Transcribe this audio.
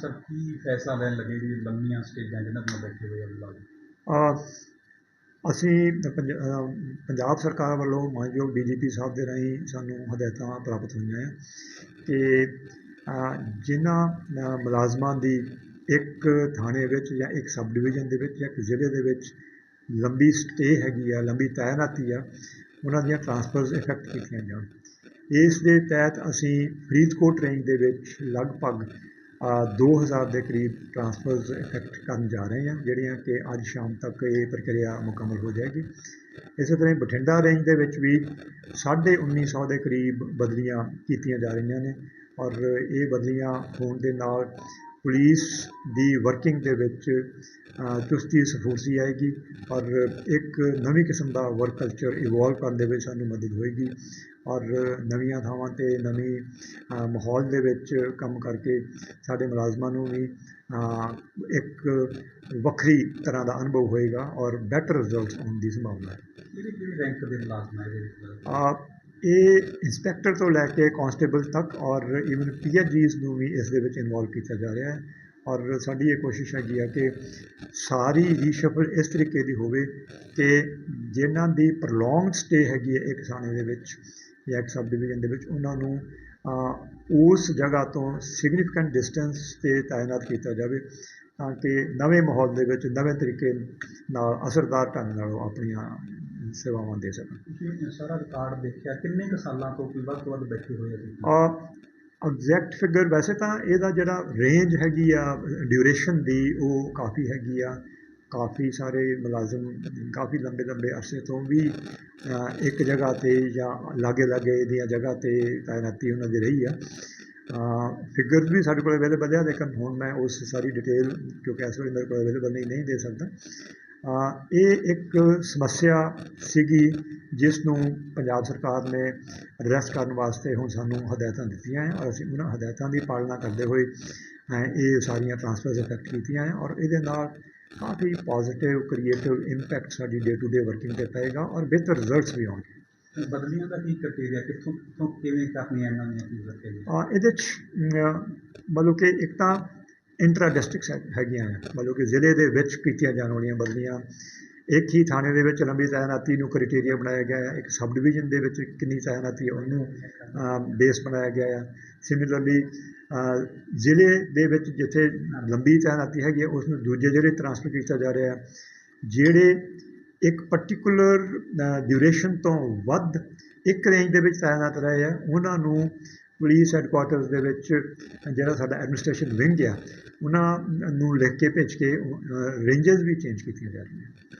Sir ਕੀ ਫੈਸਲਾ ਲੈਣ ਲੱਗੇ ਜੀ ਲੰਮੀਆਂ ਸਟੇਜਾਂ ਜਿਹਨਾਂ ਤੇ ਬੈਠੇ ਹੋਏ ਆ ਅਸੀਂ ਪੰਜ- ਅ, ਪੰਜਾਬ ਸਰਕਾਰ ਵੱਲੋਂ ਮਾਨਯੋਗ ਡੀਜੀਪੀ ਸਾਹਿਬ ਦੇ ਰਾਹੀਂ ਸਾਨੂੰ ਹਦਾਇਤਾਂ ਪ੍ਰਾਪਤ ਹੋਈਆਂ ਹੈ ਕਿ ਅ, ਜਿਨ੍ਹਾਂ ਅ, ਮੁਲਾਜ਼ਮਾਂ ਦੀ ਇੱਕ ਥਾਣੇ ਵਿੱਚ ਜਾਂ ਇੱਕ ਸਬ ਡਿਵੀਜ਼ਨ ਦੇ ਵਿੱਚ ਜਾਂ ਇੱਕ ਜ਼ਿਲ੍ਹੇ ਦੇ ਵਿੱਚ ਲੰਬੀ ਸਟੇ ਹੈਗੀ ਆ ਲੰਬੀ ਤਾਇਨਾਤੀ ਆ ਉਹਨਾਂ ਦੀਆਂ ਟਰਾਂਸਫਰਸ ਇਫੈਕਟ ਕੀਤੀਆਂ ਜਾਣ। ਇਸ ਦੇ ਤਹਿਤ ਅਸੀਂ ਫਰੀਦਕੋਟ ਰੇਂਜ ਦੇ ਵਿੱਚ ਲਗਭਗ ਦੋ ਹਜ਼ਾਰ ਦੇ ਕਰੀਬ ਟਰਾਂਸਫਰਸ ਇਫੈਕਟ ਕਰਨ ਜਾ ਰਹੇ ਹਾਂ ਜਿਹੜੀਆਂ ਕਿ ਅੱਜ ਸ਼ਾਮ ਤੱਕ ਇਹ ਪ੍ਰਕਿਰਿਆ ਮੁਕੰਮਲ ਹੋ ਜਾਏਗੀ। ਇਸੇ ਤਰ੍ਹਾਂ ਹੀ ਬਠਿੰਡਾ ਰੇਂਜ ਦੇ ਵਿੱਚ ਵੀ 1950 ਦੇ ਕਰੀਬ ਬਦਲੀਆਂ ਕੀਤੀਆਂ ਜਾ ਰਹੀਆਂ ਨੇ ਔਰ ਇਹ ਬਦਲੀਆਂ ਹੋਣ ਦੇ ਨਾਲ ਪੁਲਿਸ ਦੀ ਵਰਕਿੰਗ ਦੇ ਵਿੱਚ ਚੁਸਤੀ ਸਫੂਰਤੀ ਆਏਗੀ ਔਰ ਇੱਕ ਨਵੀਂ ਕਿਸਮ ਦਾ ਵਰਕ ਕਲਚਰ ਇਵੋਲਵ ਕਰਨ ਦੇ ਵਿੱਚ ਸਾਨੂੰ ਮਦਦ ਹੋਏਗੀ ਔਰ ਨਵੀਆਂ ਥਾਵਾਂ ਤੇ ਨਵੀਂ ਮਾਹੌਲ ਦੇ ਵਿੱਚ ਕੰਮ ਕਰਕੇ ਸਾਡੇ ਮੁਲਾਜ਼ਮਾਂ ਨੂੰ ਵੀ ਇੱਕ ਵੱਖਰੀ ਤਰ੍ਹਾਂ ਦਾ ਅਨੁਭਵ ਹੋਏਗਾ ਔਰ ਬੈਟਰ ਰਿਜ਼ਲਟਸ ਆਉਣ ਦੀ ਸੰਭਾਵਨਾ ਹੈ। ਕਿਹੜੇ ਕਿਹੜੇ ਰੈਂਕ ਦੇ ਮੁਲਾਜ਼ਮ ਹੈ ਇਹਦੇ ਵਿੱਚ ਆ ਇਹ ਇੰਸਪੈਕਟਰ ਤੋਂ ਲੈ ਕੇ ਕਾਂਸਟੇਬਲ ਤੱਕ ਔਰ ਈਵਨ ਪੀਐਚਜੀਸ ਨੂੰ ਵੀ ਇਸ ਦੇ ਵਿੱਚ ਇਨਵੋਲਵ ਕੀਤਾ ਜਾ ਰਿਹਾ ਹੈ। ਔਰ ਸਾਡੀ ਇਹ ਕੋਸ਼ਿਸ਼ ਹੈਗੀ ਆ ਕਿ ਸਾਰੀ ਰੀਸ਼ਫਲ ਇਸ ਤਰੀਕੇ ਦੀ ਹੋਵੇ ਕਿ ਜਿਨ੍ਹਾਂ ਦੀ ਪ੍ਰੋਲੋਂਗਡ ਸਟੇ ਹੈਗੀ ਹੈ ਇੱਕ ਥਾਣੇ ਦੇ ਵਿੱਚ ਜਾਂ ਇੱਕ ਸਬ ਡਿਵੀਜ਼ਨ ਦੇ ਵਿੱਚ, ਉਹਨਾਂ ਨੂੰ ਉਸ ਜਗ੍ਹਾ ਤੋਂ ਸਿਗਨੀਫੀਕੈਂਟ ਡਿਸਟੈਂਸ ਤੇ ਤਾਇਨਾਤ ਕੀਤਾ ਜਾਵੇ ਤਾਂ ਕਿ ਨਵੇਂ ਮਾਹੌਲ ਦੇ ਵਿੱਚ ਨਵੇਂ ਤਰੀਕੇ ਨਾਲ ਅਸਰਦਾਰ ਢੰਗ ਨਾਲ ਉਹ ਆਪਣੀਆਂ ਸੇਵਾਵਾਂ ਦੇ ਸਕਣ। ਤੁਸੀਂ ਸਾਰਾ ਰਿਕਾਰਡ ਦੇਖਿਆ ਕਿੰਨੇ ਕੁ ਸਾਲਾਂ ਤੋਂ ਕੋਈ ਵੱਧ ਤੋਂ ਵੱਧ ਬੈਠੇ ਹੋਏ ਆ ਤੁਸੀਂ? ਐਗਜ਼ੈਕਟ ਫਿਗਰ ਵੈਸੇ ਤਾਂ ਇਹਦਾ ਜਿਹੜਾ ਰੇਂਜ ਹੈਗੀ ਆ ਡਿਊਰੇਸ਼ਨ ਦੀ ਉਹ ਕਾਫੀ ਹੈਗੀ ਆ। ਕਾਫੀ ਸਾਰੇ ਮੁਲਾਜ਼ਮ ਕਾਫੀ ਲੰਬੇ ਲੰਬੇ ਅਰਸੇ ਤੋਂ ਵੀ ਇੱਕ ਜਗ੍ਹਾ ਤੇ ਜਾਂ ਲਾਗੇ ਲਾਗੇ ਦੀਆਂ ਜਗ੍ਹਾ ਤੇ ਤਾਇਨਾਤੀ ਉਹਨਾਂ ਦੀ ਰਹੀ ਆ। ਫਿਗਰ ਵੀ ਸਾਡੇ ਕੋਲ ਅਵੇਲੇਬਲ ਹੈ ਲੇਕਿਨ ਹੁਣ ਮੈਂ ਉਸ ਸਾਰੀ ਡਿਟੇਲ ਕਿਉਂਕਿ ਇਸ ਵੇਲੇ ਮੇਰੇ ਕੋਲ ਅਵੇਲੇਬਲ ਨਹੀਂ ਨਹੀਂ ਦੇ ਸਕਦਾ। ਇਹ ਇੱਕ ਸਮੱਸਿਆ ਸੀਗੀ ਜਿਸ ਨੂੰ ਪੰਜਾਬ ਸਰਕਾਰ ਨੇ ਐਡਰੈਸ ਕਰਨ ਵਾਸਤੇ ਹੁਣ ਸਾਨੂੰ ਹਦਾਇਤਾਂ ਦਿੱਤੀਆਂ ਹੈ ਔਰ ਅਸੀਂ ਉਹਨਾਂ ਹਦਾਇਤਾਂ ਦੀ ਪਾਲਣਾ ਕਰਦੇ ਹੋਏ ਇਹ ਸਾਰੀਆਂ ਟ੍ਰਾਂਸਫਰਸ ਇਫੈਕਟ ਕੀਤੀਆਂ ਹੈ ਔਰ ਇਹਦੇ ਨਾਲ ਕਾਫੀ ਪੋਜ਼ਿਟਿਵ ਕ੍ਰੀਏਟਿਵ ਇੰਪੈਕਟ ਸਾਡੀ ਡੇ ਟੂ ਡੇ ਵਰਕਿੰਗ ਤੇ ਪਏਗਾ ਔਰ ਬਿਹਤਰ ਰਿਜ਼ਲਟਸ ਵੀ ਆਉਣਗੇ। ਬਦਲੀਆਂ ਦਾ ਕੀ ਕ੍ਰਾਈਟੇਰੀਆ ਕਿੱਥੋਂ ਕਿਵੇਂ ਕਰਨੀਆਂ ਇਹਨਾਂ ਦੀਆਂ ਕੀ ਇਹਦੇ 'ਚ ਮਤਲਬ ਕਿ ਇੱਕ ਤਾਂ ਇੰਟਰਾ ਡਿਸਟ੍ਰਿਕਟ ਹੈਗੀਆਂ ਮਤਲਬ ਕਿ ਜ਼ਿਲ੍ਹੇ ਦੇ ਵਿੱਚ ਕੀਤੀਆਂ ਜਾਣ ਵਾਲੀਆਂ ਬਦਲੀਆਂ, ਇੱਕ ਹੀ ਥਾਣੇ ਦੇ ਵਿੱਚ ਲੰਬੀ ਤਾਇਨਾਤੀ ਨੂੰ ਕ੍ਰਾਈਟੇਰੀਆ ਬਣਾਇਆ ਗਿਆ ਹੈ। ਇੱਕ ਸਬ ਡਿਵੀਜ਼ਨ ਦੇ ਵਿੱਚ ਕਿੰਨੀ ਤਾਇਨਾਤੀ ਹੈ, ਉਹਨੂੰ ਬੇਸ ਬਣਾਇਆ ਗਿਆ ਹੈ। ਸਿਮਿਲਰਲੀ ਜ਼ਿਲ੍ਹੇ ਦੇ ਵਿੱਚ ਜਿੱਥੇ ਲੰਬੀ ਤਾਇਨਾਤੀ ਹੈਗੀ ਹੈ ਉਸ ਨੂੰ ਦੂਜੇ ਜ਼ਿਲ੍ਹੇ ਟ੍ਰਾਂਸਫਰ ਕੀਤਾ ਜਾ ਰਿਹਾ ਹੈ। ਜਿਹੜੇ ਇੱਕ ਪਾਰਟਿਕੂਲਰ ਡਿਊਰੇਸ਼ਨ ਤੋਂ ਵੱਧ ਇੱਕ ਰੇਂਜ ਦੇ ਵਿੱਚ ਤਾਇਨਾਤ ਰਹੇ ਆ ਉਹਨਾਂ ਨੂੰ ਪੁਲਿਸ ਹੈੱਡਕੁਆਟਰਸ ਦੇ ਵਿੱਚ ਜਿਹੜਾ ਸਾਡਾ ਐਡਮਿਨਿਸਟ੍ਰੇਸ਼ਨ ਵਿੰਗ ਆ, ਉਹਨਾਂ ਨੂੰ ਲਿਖ ਕੇ ਭੇਜ ਕੇ ਰੇਂਜਸ ਵੀ ਚੇਂਜ ਕੀਤੀਆਂ ਜਾ ਰਹੀਆਂ।